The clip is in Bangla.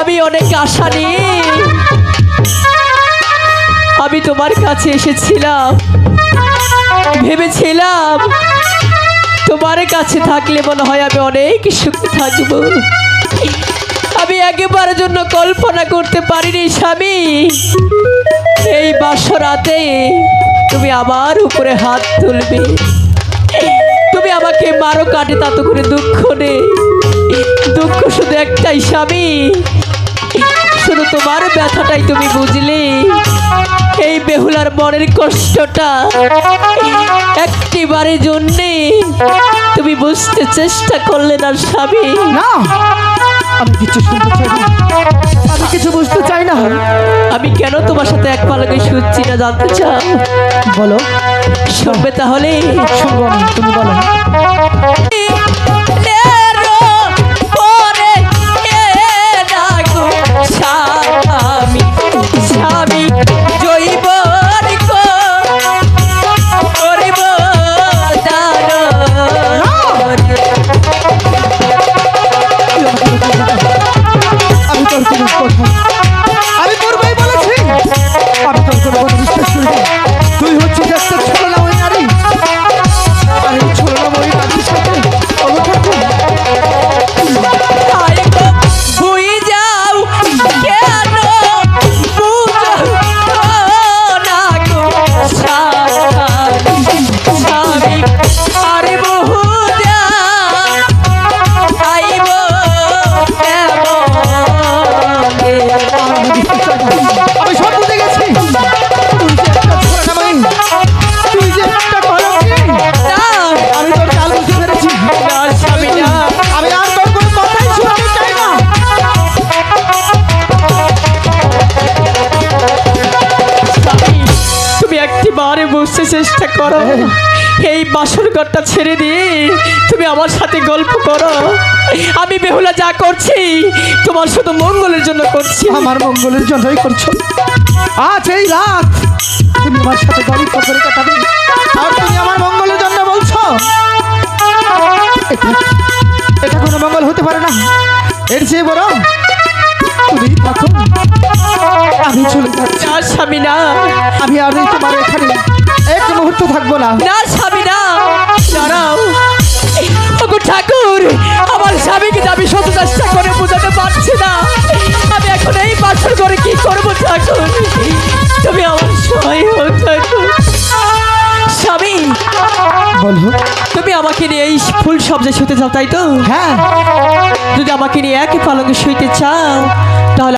আমি অনেক আশা নিয়ে আমি তোমার কাছে এসেছিলাম, ভেবেছিলাম তোমার কাছে থাকলে মনে হয় আমি অনেক সুখে থাকব। আমি একেবারের জন্য কল্পনা করতে পারিনি, স্বামী। এই বাসরাতে তুমি আমার উপরে হাত তুলবে। তুমি আমাকে মারো কাটে তাতে করে দুঃখ নেই। দুঃখ শুধু একটাই স্বামী। শুধু তোমার ব্যথাটাই তুমি বুঝলে। এই বেহুলার মনের কষ্টটা একটি বারের জন্যে তুমি বুঝতে চেষ্টা করলে না স্বামী। না আমি কিছু শুনতে চাই না। আমি কিছু বুঝতে চাই না। আমি কেন তোমার সাথে এক পালকে শুচ্ছি না জানতে চাও? বলো। শুনবে তাহলে। শুনব তুমি বলো। আমি করবই বলেছি? তোর কোনো বিশ্বাস তুই হচ্ছিস একটা চেষ্টা করো। এই। বাসর ঘরটা ছেড়ে দিয়ে তুমি আমার সাথে গল্প করো। আমি বেহুলা যা করছি তোমার শুধু মঙ্গলের জন্য করছি। আমার মঙ্গলের জন্যই করছ। আজ এই রাত তুমি আমার সাথে গল্প করে কাটাবে। আর তুমি আমার মঙ্গলের জন্য বলছো? এটা কোনো মঙ্গল হতে পারে না। এর চেয়ে বড় তুমি থাকো আমি চলে যাচ্ছি। না স্বামী না। আমি আর তোমার এখানে মুহূর্ত থাকব না। না স্বামী না। দাঁড়াও। ঠাকুর আমার স্বামীকে আমি শত চেষ্টা করে বোঝাতে পারছি না। আমি এখন এই বাসর করে কি করব ঠাকুর? তুমি আমার সহায় হও ঠাকুর। স্বামী বলো। তুমি আমাকে নিয়ে এই ফুল সবজে শুতে চাও তাই তো? হ্যাঁ। যদি আমাকে নিয়ে একই পালঙ্কে শুইতে চাও তাহলে